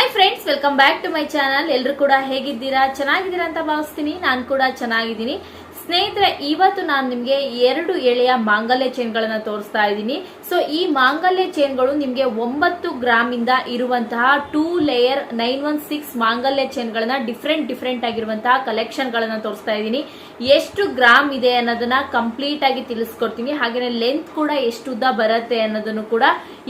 Hi friends welcome back to my channel ಎಲ್ಲರೂ ಕೂಡ ಹೇಗಿದ್ದೀರಾ? ಚೆನ್ನಾಗಿದ್ದೀರಾ ಅಂತ ಭಾವಿಸ್ತೀನಿ. ನಾನು ಕೂಡ ಚೆನ್ನಾಗಿದ್ದೀನಿ. ಸ್ನೇಹಿತರೆ, ಇವತ್ತು ನಾನು ನಿಮಗೆ ಎರಡು ಎಳೆಯ ಮಾಂಗಲ್ಯ ಚೈನ್ಗಳನ್ನ ತೋರಿಸ್ತಾ ಇದ್ದೀನಿ. ಸೊ ಈ ಮಾಂಗಲ್ಯ ಚೈನ್ಗಳು ನಿಮಗೆ ಒಂಬತ್ತು ಗ್ರಾಮ್ ಇಂದ ಇರುವಂತಹ two layer nine one six ಮಾಂಗಲ್ಯ ಚೈನ್ಗಳನ್ನ ಡಿಫ್ರೆಂಟ್ ಡಿಫ್ರೆಂಟ್ ಆಗಿರುವಂತಹ ಕಲೆಕ್ಷನ್ ಗಳನ್ನ ತೋರಿಸ್ತಾ ಇದ್ದೀನಿ. ಎಷ್ಟು ಗ್ರಾಮ್ ಇದೆ ಅನ್ನೋದನ್ನ ಕಂಪ್ಲೀಟ್ ಆಗಿ ತಿಳಿಸ್ಕೊಡ್ತೀನಿ. ಹಾಗೆಯೇ ಲೆಂತ್ ಕೂಡ ಎಷ್ಟು ಉದ್ದ ಬರುತ್ತೆ ಅನ್ನೋದನ್ನು ಕೂಡ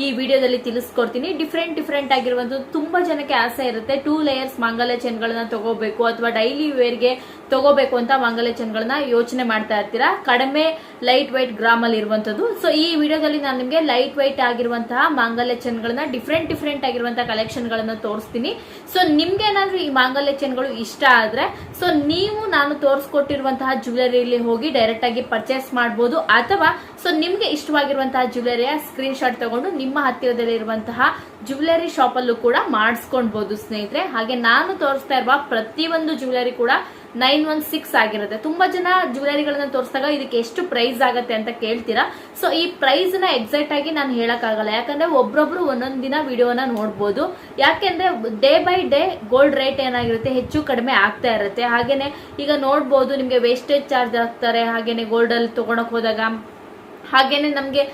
ಈ ವಿಡಿಯೋದಲ್ಲಿ ತಿಳಿಸ್ಕೊಡ್ತೀನಿ. ಡಿಫ್ರೆಂಟ್ ಡಿಫ್ರೆಂಟ್ ಆಗಿರುವಂಥದ್ದು ತುಂಬಾ ಜನಕ್ಕೆ ಆಸೆ ಇರುತ್ತೆ. ಟೂ ಲೇಯರ್ಸ್ ಮಾಂಗಲ್ಯ ಚೈನ್ಗಳನ್ನ ತಗೋಬೇಕು ಅಥವಾ ಡೈಲಿ ವೇರ್ಗೆ ತಗೋಬೇಕು ಅಂತ ಮಾಂಗಲ್ಯ ಚೈನ್ಗಳನ್ನ ಯೋಚನೆ ಮಾಡ್ತಾ ಇರ್ತೀರಾ? ಕಡಿಮೆ ಲೈಟ್ ವೈಟ್ ಗ್ರಾಮ್ ಅಲ್ಲಿ ಇರುವಂತದ್ದು ಸೊ ಈ ವಿಡಿಯೋದಲ್ಲಿ ನಾನು ನಿಮಗೆ ಲೈಟ್ ವೈಟ್ ಆಗಿರುವಂತಹ ಮಾಂಗಲ್ಯ ಚೈನ್ಗಳನ್ನ ಡಿಫ್ರೆಂಟ್ ಡಿಫ್ರೆಂಟ್ ಆಗಿರುವಂತಹ ಕಲೆಕ್ಷನ್ ಗಳನ್ನ ತೋರಿಸ್ತೀನಿ. ಸೊ ನಿಮ್ಗೆ ಏನಾದ್ರೂ ಈ ಮಾಂಗಲ್ಯ ಚೈನ್ಗಳು ಇಷ್ಟ ಆದ್ರೆ ಸೊ ನೀವು ನಾನು ತೋರಿಸ್ಕೊಟ್ಟಿರುವಂತಹ ಜ್ಯುವೆಲರಿಲಿ ಹೋಗಿ ಡೈರೆಕ್ಟ್ ಆಗಿ ಪರ್ಚೇಸ್ ಮಾಡಬಹುದು ಅಥವಾ ಸೊ ನಿಮ್ಗೆ ಇಷ್ಟವಾಗಿರುವಂತಹ ಜ್ಯುವೆಲರಿಯ ಸ್ಕ್ರೀನ್ ಶಾಟ್ ತಗೊಂಡು ನಿಮ್ಮ ಹತ್ತಿರದಲ್ಲಿ ಇರುವಂತಹ ಜ್ಯುವೆಲರಿ ಶಾಪ್ ಅಲ್ಲೂ ಕೂಡ ಮಾಡಿಸ್ಕೊಳ್ಬಹುದು ಸ್ನೇಹಿತರೆ. ಹಾಗೆ ನಾನು ತೋರಿಸ್ತಾ ಇರುವ ಪ್ರತಿಯೊಂದು ಜ್ಯುವೆಲರಿ ಕೂಡ ನೈನ್ ಒನ್ ಸಿಕ್ಸ್ ಆಗಿರುತ್ತೆ. ತುಂಬಾ ಜನ ಜ್ಯುವೆಲರಿಗಳನ್ನ ತೋರಿಸಿದಾಗ ಇದಕ್ಕೆ ಎಷ್ಟು ಪ್ರೈಸ್ ಆಗುತ್ತೆ ಅಂತ ಕೇಳ್ತೀರಾ? ಸೊ ಈ ಪ್ರೈಸ್ನ ಎಕ್ಸಾಕ್ಟ್ ಆಗಿ ನಾನು ಹೇಳಕ್ಕಾಗಲ್ಲ. ಯಾಕಂದ್ರೆ ಒಬ್ರೊಬ್ರು ಒಂದೊಂದ್ ದಿನ ವಿಡಿಯೋನ ನೋಡ್ಬೋದು. ಯಾಕೆಂದ್ರೆ day by day gold rate ಏನಾಗಿರುತ್ತೆ ಹೆಚ್ಚು ಕಡಿಮೆ ಆಗ್ತಾ ಇರುತ್ತೆ. ಹಾಗೇನೆ ಈಗ ನೋಡ್ಬೋದು, ನಿಮ್ಗೆ ವೇಸ್ಟೇಜ್ ಚಾರ್ಜ್ ಹಾಕ್ತಾರೆ ಹಾಗೇನೆ ಗೋಲ್ಡ್ ಅಲ್ಲಿ ತಗೊಳಕ್ ಹೋದಾಗ ಹಾಗೇನೆ ನಮಗೆ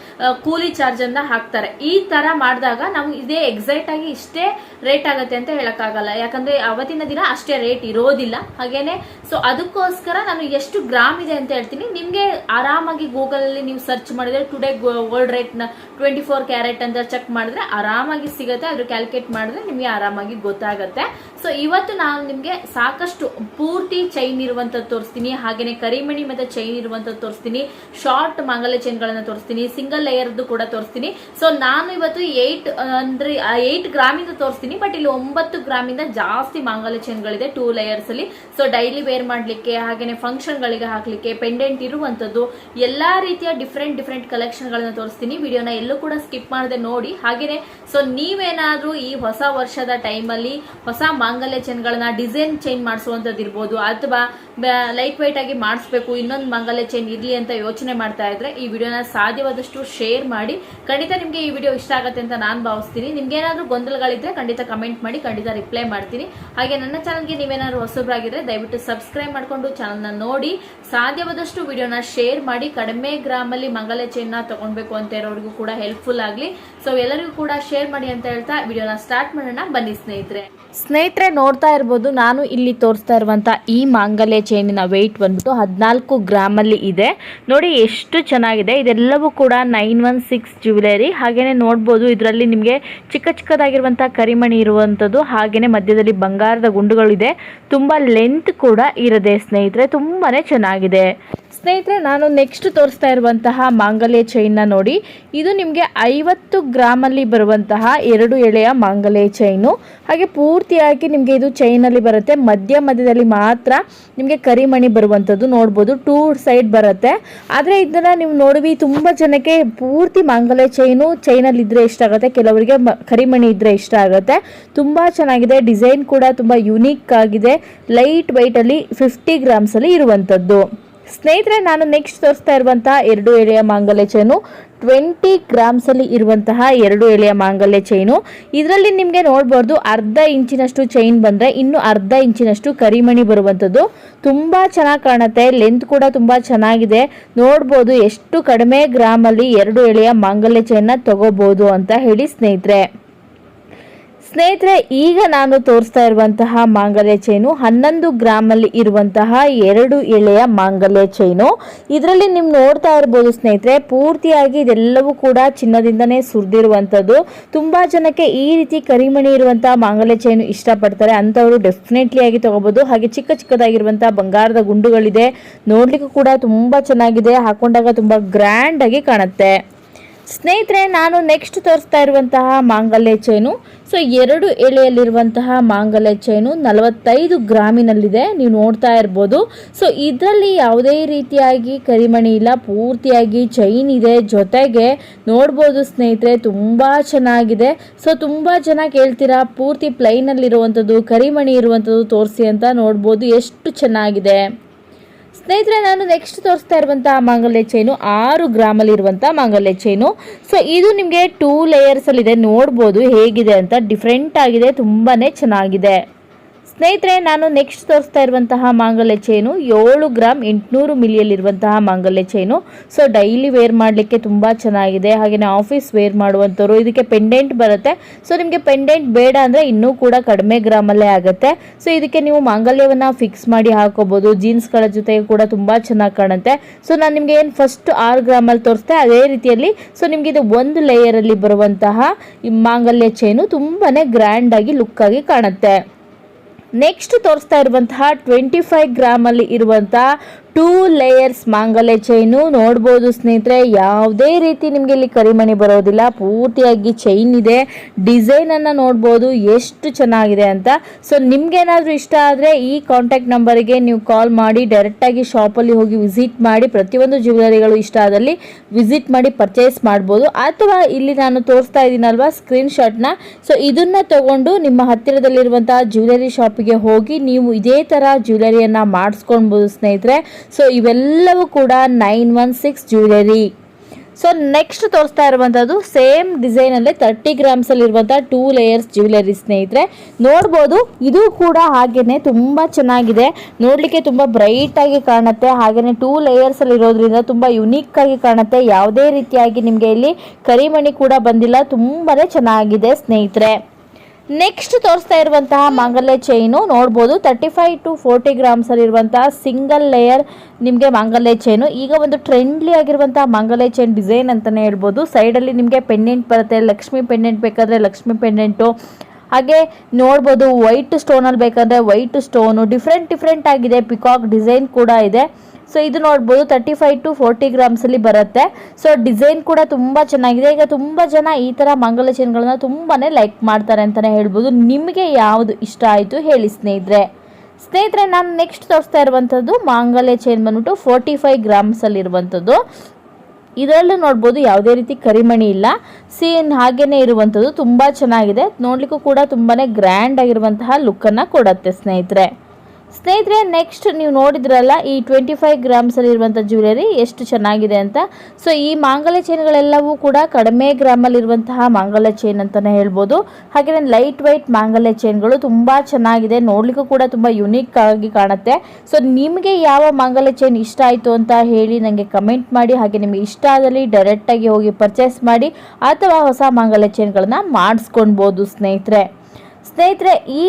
ಕೂಲಿ ಚಾರ್ಜ್ ಅಂತ ಹಾಕ್ತಾರೆ. ಈ ತರ ಮಾಡಿದಾಗ ನಾವು ಇದೇ ಎಕ್ಸಾಕ್ಟ್ ಆಗಿ ಇಷ್ಟೇ ರೇಟ್ ಆಗುತ್ತೆ ಅಂತ ಹೇಳಕ್ಕಾಗಲ್ಲ. ಯಾಕಂದ್ರೆ ಅವತ್ತಿನ ದಿನ ಅಷ್ಟೇ ರೇಟ್ ಇರೋದಿಲ್ಲ. ಹಾಗೇನೆ ಸೊ ಅದಕ್ಕೋಸ್ಕರ ನಾನು ಎಷ್ಟು ಗ್ರಾಮ್ ಇದೆ ಅಂತ ಹೇಳ್ತೀನಿ. ನಿಮ್ಗೆ ಆರಾಮಾಗಿ ಗೂಗಲ್ ಅಲ್ಲಿ ನೀವು ಸರ್ಚ್ ಮಾಡಿದ್ರೆ ಟುಡೇ ಗೋಲ್ಡ್ ರೇಟ್ನ ಟ್ವೆಂಟಿ ಫೋರ್ ಕ್ಯಾರೆಟ್ ಅಂತ ಚೆಕ್ ಮಾಡಿದ್ರೆ ಆರಾಮಾಗಿ ಸಿಗುತ್ತೆ. ಅದ್ರ ಕ್ಯಾಲ್ಕುಲೇಟ್ ಮಾಡಿದ್ರೆ ನಿಮಗೆ ಆರಾಮಾಗಿ ಗೊತ್ತಾಗುತ್ತೆ. ಸೊ ಇವತ್ತು ನಾನು ನಿಮ್ಗೆ ಸಾಕಷ್ಟು ಪೂರ್ತಿ ಚೈನ್ ಇರುವಂತ ತೋರಿಸ್ತೀನಿ. ಹಾಗೇನೆ ಕರಿಮಣಿ ಮತ್ತೆ ಚೈನ್ ಇರುವಂತ ತೋರಿಸ್ತೀನಿ. ಶಾರ್ಟ್ ಮಾಂಗಲ್ಯ ಚೈನ್ಗಳನ್ನ ತೋರಿಸ್ತೀನಿ ಸಿಂಗಲ್ ಲೇಯರ್ದು ಕೂಡ ತೋರಿಸ್ತೀನಿ. ಸೊ ನಾನು ಇವತ್ತು ಏಟ್ ಅಂದ್ರೆ ಏಟ್ ಗ್ರಾಮ್ ಇಂದ ತೋರಿಸ್ತೀನಿ ಬಟ್ ಇಲ್ಲಿ ಒಂಬತ್ತು ಇಂದ ಜಾಸ್ತಿ ಮಾಂಗಲ್ಯ ಚೈನ್ಗಳಿದೆ ಟೂ ಲೇಯರ್ಸ್ ಅಲ್ಲಿ. ಸೊ ಡೈಲಿ ವೇರ್ ಮಾಡ್ಲಿಕ್ಕೆ, ಹಾಗೇನೆ ಫಂಕ್ಷನ್ ಗಳಿಗೆ ಹಾಕ್ಲಿಕ್ಕೆ ಪೆಂಡೆಂಟ್ ಇರುವಂತದ್ದು ಎಲ್ಲಾ ರೀತಿಯ ಡಿಫ್ರೆಂಟ್ ಡಿಫ್ರೆಂಟ್ ಕಲೆಕ್ಷನ್ ಗಳನ್ನ ತೋರಿಸ್ತೀನಿ. ವಿಡಿಯೋನ ಎಲ್ಲೂ ಕೂಡ ಸ್ಕಿಪ್ ಮಾಡದೆ ನೋಡಿ. ಹಾಗೇನೆ ಸೊ ನೀವೇನಾದ್ರೂ ಈ ಹೊಸ ವರ್ಷದ ಟೈಮಲ್ಲಿ ಹೊಸ ಮಾಂಗಲ್ಯ ಚೈನ್ಗಳನ್ನ ಡಿಸೈನ್ ಚೇಂಜ್ ಮಾಡಿಸುವಂತದ್ದು ಇರ್ಬೋದು, ಅಥವಾ ಲೈಟ್ ವೈಟ್ ಆಗಿ ಮಾಡಿಸ್ಬೇಕು, ಇನ್ನೊಂದು ಮಾಂಗಲ್ಯ ಚೈನ್ ಇರ್ಲಿ ಅಂತ ಯೋಚನೆ ಮಾಡ್ತಾ ಇದ್ರೆ, ಈ ವಿಡಿಯೋನ ಸಾಧ್ಯವಾದಷ್ಟು ಶೇರ್ ಮಾಡಿ. ಖಂಡಿತ ನಿಮಗೆ ಈ ವಿಡಿಯೋ ಇಷ್ಟ ಆಗುತ್ತೆ ಅಂತ ನಾನು ಭಾವಿಸ್ತೀನಿ. ನಿಮ್ಗೆ ಏನಾದರೂ ಗೊಂದಲಗಳಿದ್ರೆ ಖಂಡಿತ ಕಮೆಂಟ್ ಮಾಡಿ, ಖಂಡಿತ ರಿಪ್ಲೈ ಮಾಡ್ತೀನಿ. ಹಾಗೆ ನನ್ನ ಚಾನಲ್ಗೆ ನೀವೇನಾದ್ರು ಹೊಸಬ್ರಾಗಿದ್ರೆ ದಯವಿಟ್ಟು ಸಬ್ಸ್ಕ್ರೈಬ್ ಮಾಡ್ಕೊಂಡು ಚಾನಲ್ನ ನೋಡಿ. ಸಾಧ್ಯವಾದಷ್ಟು ವಿಡಿಯೋನ ಶೇರ್ ಮಾಡಿ, ಕಡಿಮೆ ಗ್ರಾಮಲ್ಲಿ ಮಂಗಲ ಚೈನ್ನ ತಗೊಳ್ಬೇಕು ಅಂತ ಇರೋರಿಗೂ ಕೂಡ ಹೆಲ್ಪ್ಫುಲ್ ಆಗಲಿ. ಸೊ ಎಲ್ಲರಿಗೂ ಕೂಡ ಶೇರ್ ಮಾಡಿ ಅಂತ ಹೇಳ್ತಾ ವಿಡಿಯೋನ ಸ್ಟಾರ್ಟ್ ಮಾಡೋಣ. ಬನ್ನಿ ಸ್ನೇಹಿತರೆ. ಸ್ನೇಹಿತರೆ, ನೋಡ್ತಾ ಇರ್ಬೋದು, ನಾನು ಇಲ್ಲಿ ತೋರಿಸ್ತಾ ಇರುವಂತ ಈ ಮಾಂಗಲ್ಯ ಚೈನಿನ ವೆಯ್ಟ್ ಬಂದ್ಬಿಟ್ಟು ಹದಿನಾಲ್ಕು ಗ್ರಾಮಲ್ಲಿ ಇದೆ. ನೋಡಿ, ಎಷ್ಟು ಚೆನ್ನಾಗಿದೆ. ಇದೆಲ್ಲವೂ ಕೂಡ ನೈನ್ ಒನ್ ಸಿಕ್ಸ್ ಜ್ಯುವೆಲರಿ. ಹಾಗೆಯೇ ನೋಡ್ಬೋದು, ಇದರಲ್ಲಿ ನಿಮಗೆ ಚಿಕ್ಕ ಚಿಕ್ಕದಾಗಿರುವಂಥ ಕರಿಮಣಿ ಇರುವಂಥದ್ದು ಹಾಗೆಯೇ ಮಧ್ಯದಲ್ಲಿ ಬಂಗಾರದ ಗುಂಡುಗಳಿದೆ. ತುಂಬ ಲೆಂತ್ ಕೂಡ ಇರದೆ ಸ್ನೇಹಿತರೆ, ತುಂಬಾನೇ ಚೆನ್ನಾಗಿದೆ. ಸ್ನೇಹಿತರೆ, ನಾನು ನೆಕ್ಸ್ಟ್ ತೋರಿಸ್ತಾ ಇರುವಂತಹ ಮಾಂಗಲ್ಯ ಚೈನ್ನ ನೋಡಿ. ಇದು ನಿಮಗೆ ಐವತ್ತು ಗ್ರಾಮಲ್ಲಿ ಬರುವಂತಹ ಎರಡು ಎಳೆಯ ಮಾಂಗಲ್ಯ ಚೈನು ಹಾಗೆ ಪೂರ್ತಿಯಾಗಿ ನಿಮಗೆ ಇದು ಚೈನಲ್ಲಿ ಬರುತ್ತೆ. ಮಧ್ಯ ಮಧ್ಯದಲ್ಲಿ ಮಾತ್ರ ನಿಮಗೆ ಕರಿಮಣಿ ಬರುವಂಥದ್ದು ನೋಡ್ಬೋದು. ಟೂ ಸೈಡ್ ಬರುತ್ತೆ. ಆದರೆ ಇದನ್ನು ನೀವು ನೋಡುವಿ ತುಂಬ ಜನಕ್ಕೆ ಪೂರ್ತಿ ಮಾಂಗಲ್ಯ ಚೈನು ಚೈನಲ್ಲಿ ಇದ್ರೆ ಇಷ್ಟ ಆಗುತ್ತೆ. ಕೆಲವರಿಗೆ ಕರಿಮಣಿ ಇದ್ರೆ ಇಷ್ಟ ಆಗುತ್ತೆ. ತುಂಬ ಚೆನ್ನಾಗಿದೆ. ಡಿಸೈನ್ ಕೂಡ ತುಂಬ ಯುನೀಕ್ ಆಗಿದೆ. ಲೈಟ್ ವೈಟಲ್ಲಿ ಫಿಫ್ಟಿ ಗ್ರಾಮ್ಸಲ್ಲಿ ಇರುವಂಥದ್ದು ಸ್ನೇಹಿತರೆ, ನಾನು ನೆಕ್ಸ್ಟ್ ತೋರಿಸ್ತಾ ಇರುವಂತಹ ಎರಡು ಎಳೆಯ ಮಾಂಗಲ್ಯ ಚೈನು ಟ್ವೆಂಟಿ ಗ್ರಾಮ್ಸಲ್ಲಿ ಇರುವಂತಹ ಎರಡು ಎಳೆಯ ಮಾಂಗಲ್ಯ ಚೈನು ಇದರಲ್ಲಿ ನಿಮಗೆ ನೋಡ್ಬೋದು ಅರ್ಧ ಇಂಚಿನಷ್ಟು ಚೈನ್ ಬಂದ್ರೆ ಇನ್ನು ಅರ್ಧ ಇಂಚಿನಷ್ಟು ಕರಿಮಣಿ ಬರುವಂಥದ್ದು. ತುಂಬಾ ಚೆನ್ನಾಗಿ ಕಾಣುತ್ತೆ ಲೆಂತ್ ಕೂಡ ತುಂಬಾ ಚೆನ್ನಾಗಿದೆ. ನೋಡ್ಬೋದು ಎಷ್ಟು ಕಡಿಮೆ ಗ್ರಾಮಲ್ಲಿ ಎರಡು ಎಳೆಯ ಮಾಂಗಲ್ಯ ಚೈನ್ನ ತಗೋಬಹುದು ಅಂತ ಹೇಳಿ ಸ್ನೇಹಿತರೆ. ಸ್ನೇಹಿತರೆ, ಈಗ ನಾನು ತೋರಿಸ್ತಾ ಇರುವಂತಹ ಮಾಂಗಲ್ಯ ಚೈನು ಹನ್ನೊಂದು ಗ್ರಾಮಲ್ಲಿ ಇರುವಂತಹ ಎರಡು ಎಳೆಯ ಮಾಂಗಲ್ಯ ಚೈನು ಇದರಲ್ಲಿ ನೀವು ನೋಡ್ತಾ ಇರ್ಬೋದು ಸ್ನೇಹಿತರೆ, ಪೂರ್ತಿಯಾಗಿ ಇದೆಲ್ಲವೂ ಕೂಡ ಚಿನ್ನದಿಂದನೇ ಸುರಿದಿರುವಂಥದ್ದು. ತುಂಬಾ ಜನಕ್ಕೆ ಈ ರೀತಿ ಕರಿಮಣಿ ಇರುವಂತಹ ಮಾಂಗಲ್ಯ ಚೈನು ಇಷ್ಟಪಡ್ತಾರೆ. ಅಂಥವರು ಡೆಫಿನೆಟ್ಲಿ ಆಗಿ ತಗೋಬಹುದು ಹಾಗೆ ಚಿಕ್ಕ ಚಿಕ್ಕದಾಗಿರುವಂತಹ ಬಂಗಾರದ ಗುಂಡುಗಳಿದೆ. ನೋಡ್ಲಿಕ್ಕೂ ಕೂಡ ತುಂಬಾ ಚೆನ್ನಾಗಿದೆ. ಹಾಕೊಂಡಾಗ ತುಂಬಾ ಗ್ರ್ಯಾಂಡ್ ಆಗಿ ಕಾಣುತ್ತೆ. ಸ್ನೇಹಿತರೆ, ನಾನು ನೆಕ್ಸ್ಟ್ ತೋರಿಸ್ತಾ ಇರುವಂತಹ ಮಾಂಗಲ್ಯ ಚೈನು ಸೊ ಎರಡು ಎಳೆಯಲ್ಲಿರುವಂತಹ ಮಾಂಗಲ್ಯ ಚೈನು ನಲವತ್ತೈದು ಗ್ರಾಮಿನಲ್ಲಿದೆ. ನೀವು ನೋಡ್ತಾ ಇರ್ಬೋದು. ಸೊ ಇದರಲ್ಲಿ ಯಾವುದೇ ರೀತಿಯಾಗಿ ಕರಿಮಣಿ ಇಲ್ಲ. ಪೂರ್ತಿಯಾಗಿ ಚೈನ್ ಇದೆ ಜೊತೆಗೆ. ನೋಡ್ಬೋದು ಸ್ನೇಹಿತರೆ, ತುಂಬ ಚೆನ್ನಾಗಿದೆ. ಸೊ ತುಂಬ ಜನ ಕೇಳ್ತೀರಾ, ಪೂರ್ತಿ ಪ್ಲೈನಲ್ಲಿರುವಂಥದ್ದು ಕರಿಮಣಿ ಇರುವಂಥದ್ದು ತೋರಿಸಿ ಅಂತ ನೋಡ್ಬೋದು. ಎಷ್ಟು ಚೆನ್ನಾಗಿದೆ. ಸ್ನೇಹಿತರೆ, ನಾನು ನೆಕ್ಸ್ಟ್ ತೋರಿಸ್ತಾ ಇರುವಂತಹ ಮಾಂಗಲ್ಯ ಚೈನು ಆರು ಗ್ರಾಮಲ್ಲಿ ಇರುವಂತಹ ಮಾಂಗಲ್ಯ ಚೈನು ಸೊ ಇದು ನಿಮಗೆ ಟೂ ಲೇಯರ್ಸ್ ಅಲ್ಲಿ ಇದೆ ನೋಡ್ಬೋದು ಹೇಗಿದೆ ಅಂತ. ಡಿಫ್ರೆಂಟ್ ಆಗಿದೆ. ತುಂಬಾನೇ ಚೆನ್ನಾಗಿದೆ. ಸ್ನೇಹಿತರೆ, ನಾನು ನೆಕ್ಸ್ಟ್ ತೋರಿಸ್ತಾ ಇರುವಂತಹ ಮಾಂಗಲ್ಯ ಚೈನು ಏಳು ಗ್ರಾಮ್ ಎಂಟುನೂರು ಮಿಲಿಯಲ್ಲಿರುವಂತಹ ಮಾಂಗಲ್ಯ ಚೈನು ಸೊ ಡೈಲಿ ವೇರ್ ಮಾಡಲಿಕ್ಕೆ ತುಂಬ ಚೆನ್ನಾಗಿದೆ. ಹಾಗೆಯೇ ಆಫೀಸ್ ವೇರ್ ಮಾಡುವಂಥವ್ರು ಇದಕ್ಕೆ ಪೆಂಡೆಂಟ್ ಬರುತ್ತೆ. ಸೊ ನಿಮಗೆ ಪೆಂಡೆಂಟ್ ಬೇಡ ಅಂದರೆ ಇನ್ನೂ ಕೂಡ ಕಡಿಮೆ ಗ್ರಾಮಲ್ಲೇ ಆಗುತ್ತೆ. ಸೊ ಇದಕ್ಕೆ ನೀವು ಮಾಂಗಲ್ಯವನ್ನು ಫಿಕ್ಸ್ ಮಾಡಿ ಹಾಕೋಬೋದು. ಜೀನ್ಸ್ಗಳ ಜೊತೆಗೆ ಕೂಡ ತುಂಬ ಚೆನ್ನಾಗಿ ಕಾಣುತ್ತೆ. ಸೊ ನಾನು ನಿಮಗೆ ಏನು ಫಸ್ಟ್ ಆರು ಗ್ರಾಮಲ್ಲಿ ತೋರಿಸ್ತೆ, ಅದೇ ರೀತಿಯಲ್ಲಿ ಸೊ ನಿಮಗೆ ಇದು ಒಂದು ಲೇಯರಲ್ಲಿ ಬರುವಂತಹ ಮಾಂಗಲ್ಯ ಚೈನು ತುಂಬಾ ಗ್ರ್ಯಾಂಡಾಗಿ ಲುಕ್ಕಾಗಿ ಕಾಣುತ್ತೆ. ನೆಕ್ಸ್ಟ್ ತೋರಿಸ್ತಾ ಇರುವಂತಹ ಟ್ವೆಂಟಿ ಫೈವ್ ಗ್ರಾಮಲ್ಲಿ ಇರುವಂತಹ ಟೂ ಲೇಯರ್ಸ್ ಮಾಂಗಲ್ಯ ಚೈನು ನೋಡ್ಬೋದು ಸ್ನೇಹಿತರೆ, ಯಾವುದೇ ರೀತಿ ನಿಮಗೆ ಇಲ್ಲಿ ಕರಿಮಣಿ ಬರೋದಿಲ್ಲ, ಪೂರ್ತಿಯಾಗಿ ಚೈನ್ ಇದೆ ಡಿಸೈನನ್ನು ನೋಡ್ಬೋದು, ಎಷ್ಟು ಚೆನ್ನಾಗಿದೆ ಅಂತ. ಸೊ ನಿಮ್ಗೇನಾದರೂ ಇಷ್ಟ ಆದರೆ ಈ ಕಾಂಟ್ಯಾಕ್ಟ್ ನಂಬರಿಗೆ ನೀವು ಕಾಲ್ ಮಾಡಿ ಡೈರೆಕ್ಟಾಗಿ ಶಾಪಲ್ಲಿ ಹೋಗಿ ವಿಸಿಟ್ ಮಾಡಿ, ಪ್ರತಿಯೊಂದು ಜ್ಯುವೆಲರಿಗಳು ಇಷ್ಟ ಆದಲ್ಲಿ ವಿಸಿಟ್ ಮಾಡಿ ಪರ್ಚೇಸ್ ಮಾಡ್ಬೋದು. ಅಥವಾ ಇಲ್ಲಿ ನಾನು ತೋರಿಸ್ತಾ ಇದ್ದೀನಲ್ವಾ ಸ್ಕ್ರೀನ್ ಶಾಟ್ನ ಸೊ ಇದನ್ನು ತಗೊಂಡು ನಿಮ್ಮ ಹತ್ತಿರದಲ್ಲಿರುವಂತಹ ಜ್ಯುವೆಲರಿ ಶಾಪಿಗೆ ಹೋಗಿ ನೀವು ಇದೇ ಥರ ಜ್ಯುವೆಲರಿಯನ್ನು ಮಾಡಿಸ್ಕೊಳ್ಬೋದು ಸ್ನೇಹಿತರೆ. ಸೊ ಇವೆಲ್ಲವೂ ಕೂಡ nine one six jewellery so next ತೋರಿಸ್ತಾ ಇರುವಂಥದ್ದು ಸೇಮ್ ಡಿಸೈನಲ್ಲೇ ತರ್ಟಿ ಗ್ರಾಮ್ಸಲ್ಲಿರುವಂಥ ಟೂ ಲೇಯರ್ಸ್ ಜ್ಯುವೆಲರಿ ಸ್ನೇಹಿತರೆ. ನೋಡ್ಬೋದು, ಇದು ಕೂಡ ಹಾಗೆಯೇ ತುಂಬ ಚೆನ್ನಾಗಿದೆ. ನೋಡಲಿಕ್ಕೆ ತುಂಬ ಬ್ರೈಟಾಗಿ ಕಾಣುತ್ತೆ. ಹಾಗೆಯೇ ಟೂ ಲೇಯರ್ಸಲ್ಲಿ ಇರೋದ್ರಿಂದ ತುಂಬ ಯುನೀಕ್ ಆಗಿ ಕಾಣುತ್ತೆ. ಯಾವುದೇ ರೀತಿಯಾಗಿ ನಿಮಗೆ ಇಲ್ಲಿ ಕರಿಮಣಿ ಕೂಡ ಬಂದಿಲ್ಲ. ತುಂಬಾ ಚೆನ್ನಾಗಿದೆ ಸ್ನೇಹಿತರೆ. ನೆಕ್ಸ್ಟ್ ತೋರಿಸ್ತಾ ಇರುವಂತಹ ಮಾಂಗಲ್ಯ ಚೈನು ನೋಡ್ಬೋದು. Thirty five to forty grams ಅಲ್ಲಿ ಇರುವಂತಹ ಸಿಂಗಲ್ ಲೇಯರ್ ನಿಮಗೆ ಮಾಂಗಲ್ಯ ಚೈನು ಈಗ ಒಂದು ಟ್ರೆಂಡ್ಲಿ ಆಗಿರುವಂತಹ ಮಾಂಗಲ್ಯ ಚೈನ್ ಡಿಸೈನ್ ಅಂತಾನೆ ಹೇಳ್ಬೋದು. ಸೈಡಲ್ಲಿ ನಿಮಗೆ ಪೆಂಡೆಂಟ್ ಬರುತ್ತೆ. ಲಕ್ಷ್ಮಿ ಪೆಂಡೆಂಟ್ ಬೇಕಾದ್ರೆ ಲಕ್ಷ್ಮಿ ಪೆಂಡೆಂಟು ಹಾಗೆ ನೋಡ್ಬೋದು ವೈಟ್ ಸ್ಟೋನಲ್ಲಿ ಬೇಕಂದ್ರೆ ವೈಟ್ ಸ್ಟೋನು ಡಿಫ್ರೆಂಟ್ ಡಿಫ್ರೆಂಟ್ ಆಗಿದೆ. ಪಿಕಾಕ್ ಡಿಸೈನ್ ಕೂಡ ಇದೆ. ಸೊ ಇದು ನೋಡ್ಬೋದು ತರ್ಟಿ ಫೈವ್ ಟು ಫೋರ್ಟಿ ಗ್ರಾಮ್ಸಲ್ಲಿ ಬರುತ್ತೆ. ಸೊ ಡಿಸೈನ್ ಕೂಡ ತುಂಬ ಚೆನ್ನಾಗಿದೆ. ಈಗ ತುಂಬ ಜನ ಈ ಥರ ಮಂಗಲ ಚೈನ್ಗಳನ್ನ ತುಂಬಾ ಲೈಕ್ ಮಾಡ್ತಾರೆ ಅಂತಲೇ ಹೇಳ್ಬೋದು. ನಿಮಗೆ ಯಾವುದು ಇಷ್ಟ ಆಯಿತು ಹೇಳಿ ಸ್ನೇಹಿತರೆ. ಸ್ನೇಹಿತರೆ, ನಾನು ನೆಕ್ಸ್ಟ್ ತೋರಿಸ್ತಾ ಇರುವಂಥದ್ದು ಮಾಂಗಲ್ಯ ಚೈನ್ ಬಂದ್ಬಿಟ್ಟು ಫೋರ್ಟಿ ಫೈವ್ ಗ್ರಾಮ್ಸಲ್ಲಿ ಇರುವಂಥದ್ದು. ಇದರಲ್ಲೂ ನೋಡ್ಬೋದು ಯಾವುದೇ ರೀತಿ ಕರಿಮಣಿ ಇಲ್ಲ. ಸೀನ್ ಹಾಗೇನೆ ಇರುವಂಥದ್ದು ತುಂಬ ಚೆನ್ನಾಗಿದೆ. ನೋಡ್ಲಿಕ್ಕೂ ಕೂಡ ತುಂಬಾ ಗ್ರ್ಯಾಂಡ್ ಆಗಿರುವಂತಹ ಲುಕ್ಕನ್ನು ಕೊಡುತ್ತೆ ಸ್ನೇಹಿತರೆ. ಸ್ನೇಹಿತರೆ ನೆಕ್ಸ್ಟ್ ನೀವು ನೋಡಿದ್ರಲ್ಲ, ಈ ಟ್ವೆಂಟಿ ಫೈವ್ ಗ್ರಾಮ್ಸಲ್ಲಿ ಇರುವಂಥ ಜ್ಯುವೆಲರಿ ಎಷ್ಟು ಚೆನ್ನಾಗಿದೆ ಅಂತ. ಸೊ ಈ ಮಾಂಗಲ್ಯ ಚೈನ್ಗಳೆಲ್ಲವೂ ಕೂಡ ಕಡಿಮೆ ಗ್ರಾಮಲ್ಲಿರುವಂತಹ ಮಾಂಗಲ್ಯ ಚೈನ್ ಅಂತಲೇ ಹೇಳ್ಬೋದು. ಹಾಗೆಯೇ ಲೈಟ್ ವೈಟ್ ಮಾಂಗಲ್ಯ ಚೈನ್ಗಳು ತುಂಬ ಚೆನ್ನಾಗಿದೆ. ನೋಡಲಿಕ್ಕೂ ಕೂಡ ತುಂಬ ಯುನೀಕ್ ಆಗಿ ಕಾಣುತ್ತೆ. ಸೊ ನಿಮಗೆ ಯಾವ ಮಾಂಗಲ್ಯ ಚೈನ್ ಇಷ್ಟ ಆಯಿತು ಅಂತ ಹೇಳಿ ನನಗೆ ಕಮೆಂಟ್ ಮಾಡಿ, ಹಾಗೆ ನಿಮಗೆ ಇಷ್ಟ ಆದಲ್ಲಿ ಡೈರೆಕ್ಟಾಗಿ ಹೋಗಿ ಪರ್ಚೇಸ್ ಮಾಡಿ, ಅಥವಾ ಹೊಸ ಮಾಂಗಲ್ಯ ಚೈನ್ಗಳನ್ನ ಮಾಡಿಸ್ಕೊಳ್ಬೋದು ಸ್ನೇಹಿತರೆ. ಸ್ನೇಹಿತರೆ, ಈ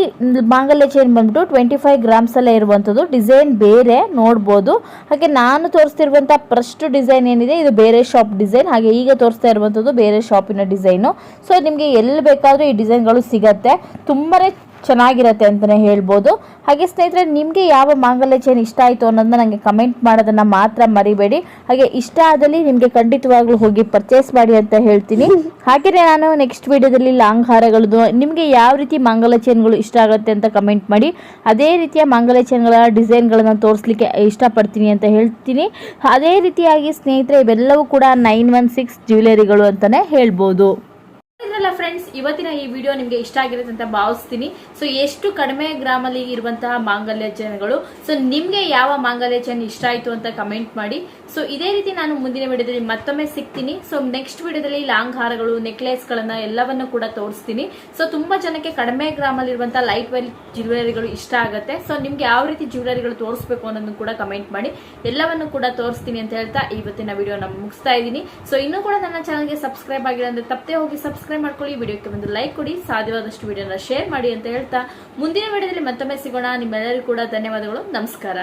ಮಾಂಗಲ್ಯ ಚೈನ್ ಬಂದ್ಬಿಟ್ಟು ಟ್ವೆಂಟಿ ಫೈವ್ ಗ್ರಾಮ್ಸಲ್ಲೇ ಇರುವಂಥದ್ದು. ಡಿಸೈನ್ ಬೇರೆ, ನೋಡ್ಬೋದು. ಹಾಗೆ ನಾನು ತೋರಿಸ್ತಿರುವಂಥ ಫಸ್ಟ್ ಡಿಸೈನ್ ಏನಿದೆ, ಇದು ಬೇರೆ ಶಾಪ್ ಡಿಸೈನ್ ಹಾಗೆ ಈಗ ತೋರಿಸ್ತಾ ಇರುವಂಥದ್ದು ಬೇರೆ ಶಾಪಿನ ಡಿಸೈನು ಸೊ ನಿಮಗೆ ಎಲ್ಲಿ ಬೇಕಾದರೂ ಈ ಡಿಸೈನ್ಗಳು ಸಿಗತ್ತೆ. ತುಂಬಾ ಚೆನ್ನಾಗಿರತ್ತೆ ಅಂತಲೇ ಹೇಳ್ಬೋದು. ಹಾಗೆ ಸ್ನೇಹಿತರೆ, ನಿಮಗೆ ಯಾವ ಮಾಂಗಲ್ಯ ಚೈನ್ ಇಷ್ಟ ಆಯಿತು ಅನ್ನೋದನ್ನ ನನಗೆ ಕಮೆಂಟ್ ಮಾಡೋದನ್ನು ಮಾತ್ರ ಮರಿಬೇಡಿ. ಹಾಗೆ ಇಷ್ಟ ಆದಲ್ಲಿ ನಿಮಗೆ ಖಂಡಿತವಾಗ್ಲೂ ಹೋಗಿ ಪರ್ಚೇಸ್ ಮಾಡಿ ಅಂತ ಹೇಳ್ತೀನಿ. ಹಾಗೆಯೇ ನಾನು ನೆಕ್ಸ್ಟ್ ವಿಡಿಯೋದಲ್ಲಿ ಲಾಂಗ್ ಹಾರಗಳದ್ದು, ನಿಮಗೆ ಯಾವ ರೀತಿ ಮಾಂಗಲ್ಯ ಚೈನ್ಗಳು ಇಷ್ಟ ಆಗುತ್ತೆ ಅಂತ ಕಮೆಂಟ್ ಮಾಡಿ. ಅದೇ ರೀತಿಯ ಮಾಂಗಲ್ಯ ಚೈನ್ಗಳ ಡಿಸೈನ್ಗಳನ್ನು ತೋರಿಸ್ಲಿಕ್ಕೆ ಇಷ್ಟಪಡ್ತೀನಿ ಅಂತ ಹೇಳ್ತೀನಿ. ಅದೇ ರೀತಿಯಾಗಿ ಸ್ನೇಹಿತರೆ, ಇವೆಲ್ಲವೂ ಕೂಡ ನೈನ್ ಒನ್ ಸಿಕ್ಸ್ ಜ್ಯುವೆಲರಿಗಳು ಅಂತಲೇ ಹೇಳ್ಬೋದು. ಇದ್ರಲ್ಲ ಫ್ರೆಂಡ್ಸ್ ಇವತ್ತಿನ ಈ ವಿಡಿಯೋ ನಿಮಗೆ ಇಷ್ಟ ಆಗಿರುತ್ತೆ ಅಂತ ಭಾವಿಸ್ತೀನಿ. ಸೊ ಎಷ್ಟು ಕಡಿಮೆ ಗ್ರಾಮಲ್ಲಿ ಇರುವಂತಹ ಮಾಂಗಲ್ಯ ಜನಗಳು ಸೊ ನಿಮ್ಗೆ ಯಾವ ಮಾಂಗಲ್ಯ ಚೈನ್ ಇಷ್ಟ ಆಯ್ತು ಅಂತ ಕಮೆಂಟ್ ಮಾಡಿ. ಸೊ ಇದೇ ರೀತಿ ನಾನು ಮುಂದಿನ ವಿಡಿಯೋದಲ್ಲಿ ಮತ್ತೊಮ್ಮೆ ಸಿಗ್ತೀನಿ. ಸೊ ನೆಕ್ಸ್ಟ್ ವಿಡಿಯೋದಲ್ಲಿ ಲಾಂಗ್ ಹಾರಗಳು ನೆಕ್ಲೆಸ್ ಗಳನ್ನ ಎಲ್ಲವನ್ನು ಕೂಡ ತೋರಿಸ್ತೀನಿ. ಸೊ ತುಂಬಾ ಜನಕ್ಕೆ ಕಡಿಮೆ ಗ್ರಾಮಲ್ಲಿ ಇರುವಂತಹ ಲೈಟ್ ವೆಲ್ ಜ್ಯುವೆಲರಿಗಳು ಇಷ್ಟ ಆಗುತ್ತೆ. ಸೊ ನಿಮ್ಗೆ ಯಾವ ರೀತಿ ಜ್ಯುವೆಲರಿಗಳು ತೋರಿಸ್ಬೇಕು ಅನ್ನೋದನ್ನು ಕೂಡ ಕಮೆಂಟ್ ಮಾಡಿ. ಎಲ್ಲವನ್ನು ಕೂಡ ತೋರಿಸ್ತೀನಿ ಅಂತ ಹೇಳ್ತಾ ಇವತ್ತಿನ ವಿಡಿಯೋ ನಾನು ಮುಗಿಸ್ತಾ ಇದ್ದೀನಿ. ಸೊ ಇನ್ನೂ ಕೂಡ ನನ್ನ ಚಾನಲ್ಗೆ ಸಬ್ಸ್ಕ್ರೈಬ್ ಆಗಿಲ್ಲ ಅಂದ್ರೆ ತಪ್ಪದೆ ಹೋಗಿ ಸಬ್ಸ್ಕ್ರೈಬ್ ಮಾಡ್ಕೊಳ್ಳಿ ವಿಡಿಯೋಕ್ಕೆ ಒಂದು ಲೈಕ್ ಕೊಡಿ, ಸಾಧ್ಯವಾದಷ್ಟು ವಿಡಿಯೋನ ಶೇರ್ ಮಾಡಿ ಅಂತ ಹೇಳ್ತಾ ಮುಂದಿನ ವಿಡಿಯೋದಲ್ಲಿ ಮತ್ತೊಮ್ಮೆ ಸಿಗೋಣ. ನಿಮ್ಮೆಲ್ಲರಿಗೂ ಕೂಡ ಧನ್ಯವಾದಗಳು. ನಮಸ್ಕಾರ.